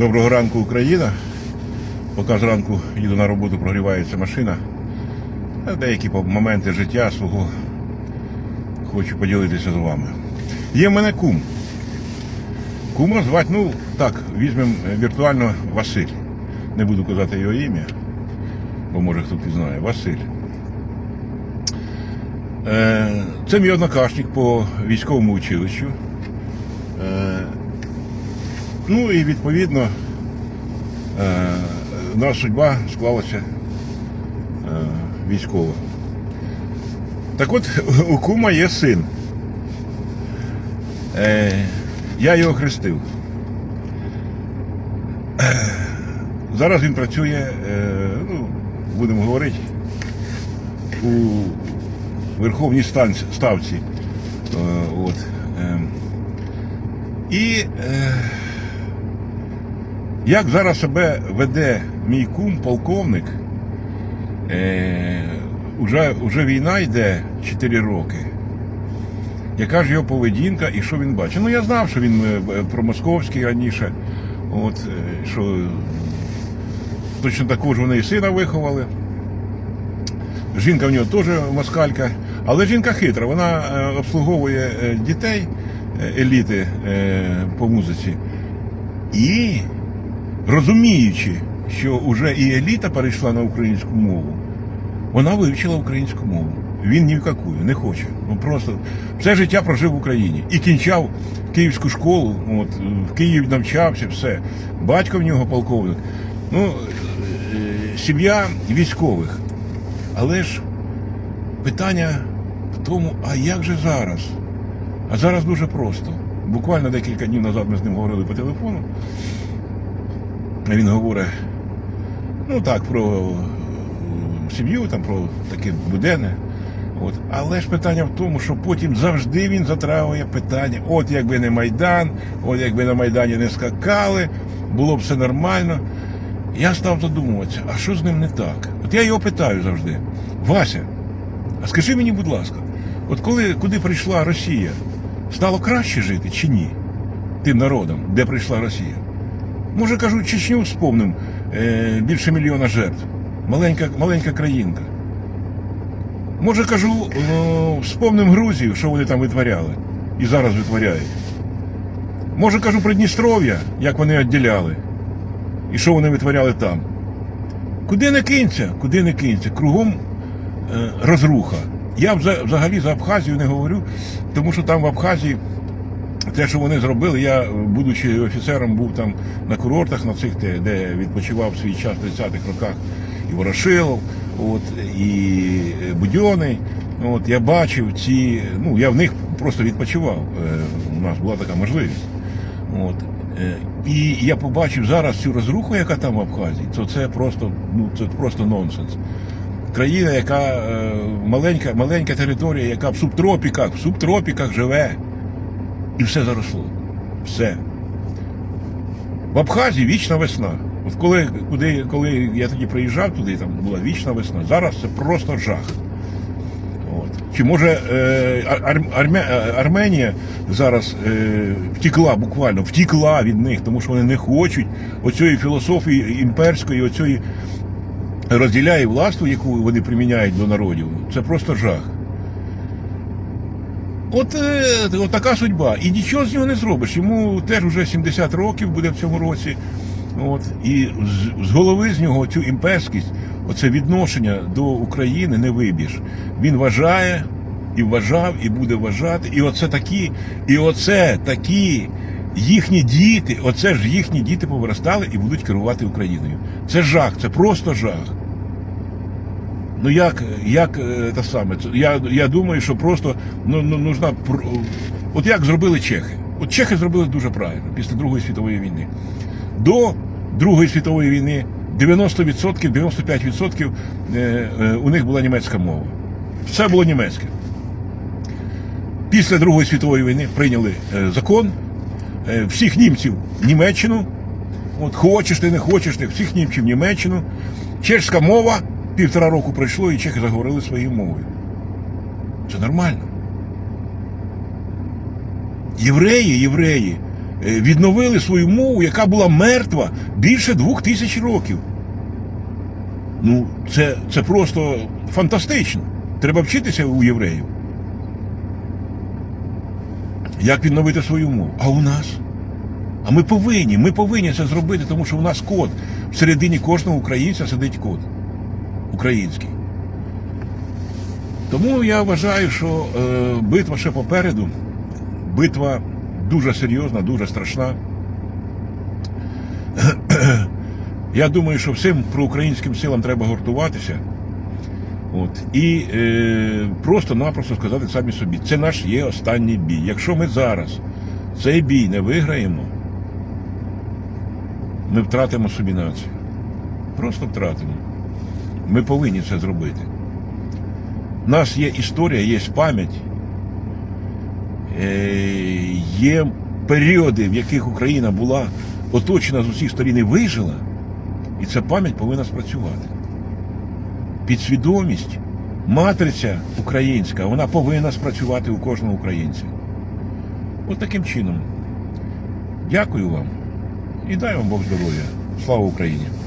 Доброго ранку, Україна. Поки зранку їду на роботу, прогрівається машина. Деякі моменти життя свого хочу поділитися з вами. Є в мене кум. Кума звати, ну так, візьмемо е, віртуально Василь. Не буду казати його ім'я, бо може хто пізнає. Василь. Е, Це мій однокашник по військовому училищу. Ну і відповідно е, наша судьба склалася е, військова. Так от у кума є син. Е, я його хрестив. Зараз він працює, ну, будемо говорити, у Верховній ставці. От. Е, і як зараз себе веде мій кум, полковник, е, уже, уже війна йде 4 роки. Яка ж його поведінка і що він бачить? Ну я знав, що він е, промосковський раніше, от, е, що точно також вони і сина виховали. Жінка в нього теж москалька, але жінка хитра, вона е, обслуговує дітей еліти по музиці. І розуміючи, що вже і еліта перейшла на українську мову, вона вивчила українську мову. Він ні в какую, не хоче. Ну просто все життя прожив в Україні і кінчав київську школу, от, в Києві навчався, все. Батько в нього полковник. Ну, е, сім'я військових. Але ж питання в тому, а як же зараз? А зараз дуже просто. Буквально декілька днів назад ми з ним говорили по телефону. Він говорить, ну так, про е, сім'ю, там, про таке буденне. От. Але ж питання в тому, що потім завжди він затрагує питання, от якби не Майдан, от якби на Майдані не скакали, було б все нормально. Я став задумуватися, а що з ним не так? От я його питаю завжди: Вася, а скажи мені, будь ласка, от коли куди прийшла Росія, стало краще жити чи ні? Тим народом, де прийшла Росія? Може, кажу, Чечню вспомним, е, більше мільйона жертв. Маленька, маленька країнка. Може, кажу, е, вспомним Грузію, що вони там витворяли і зараз витворяють. Може, кажу, Придністров'я, як вони відділяли, і що вони витворяли там. Куди не кинься, куди не кинься, кругом е, розруха. Я вза- взагалі за Абхазію не говорю, тому що там в Абхазії те, що вони зробили, я, будучи офіцером, був там на курортах, на цих, де, відпочивав свій час в 30-х роках і Ворошилов, от, і Будьоний. От, я бачив ці, ну я в них просто відпочивав. Е, у нас була така можливість. От. Е, І я побачив зараз цю розруху, яка там в Абхазії, то це просто, ну, це просто нонсенс. Країна, яка е, маленька, маленька територія, яка в субтропіках, в субтропіках живе. І все заросло. Все. В Абхазії вічна весна. От коли, куди, коли я тоді приїжджав туди, там була вічна весна. Зараз це просто жах. От. Чи може е, Ар, Армя, Арменія зараз е, втікла буквально, втікла від них, тому що вони не хочуть оцієї філософії імперської, оцієї розділяє властву, яку вони приміняють до народів. Це просто жах. От, е, от така судьба. І нічого з нього не зробиш. Йому теж вже 70 років буде в цьому році. От, і з, з голови з нього цю імперськість, оце відношення до України не виб'єш. Він вважає і вважав, і буде вважати. І оце такі, і оце такі їхні діти, оце ж їхні діти повиростали і будуть керувати Україною. Це жах, це просто жах. Ну як, як те саме? Я, я думаю, що просто ну, ну, нужна От як зробили чехи. От чехи зробили дуже правильно після Другої світової війни. До Другої світової війни 90%, 95% е, е, у них була німецька мова. Все було німецьке. Після Другої світової війни прийняли е, закон, всіх німців Німеччину. От хочеш ти, не хочеш ти, всіх німців Німеччину. Чешська мова півтора року пройшло, і чехи заговорили своєю мовою. Це нормально. Євреї, євреї, е, відновили свою мову, яка була мертва більше двох тисяч років. Ну, це, це просто фантастично. Треба вчитися у євреїв. Як відновити свою мову? А у нас? А ми повинні, ми повинні це зробити, тому що у нас код. Всередині кожного українця сидить код. Український. Тому я вважаю, що е, битва ще попереду. Битва дуже серйозна, дуже страшна. Я думаю, що всім проукраїнським силам треба гуртуватися. От, і е, просто-напросто сказати самі собі, це наш є останній бій. Якщо ми зараз цей бій не виграємо, ми втратимо собі націю. Просто втратимо. Ми повинні це зробити. У нас є історія, є пам'ять, е, є періоди, в яких Україна була оточена з усіх сторін і вижила, і ця пам'ять повинна спрацювати. Підсвідомість, матриця українська, вона повинна спрацювати у кожного українця. От таким чином. Дякую вам і дай вам Бог здоров'я. Слава Україні!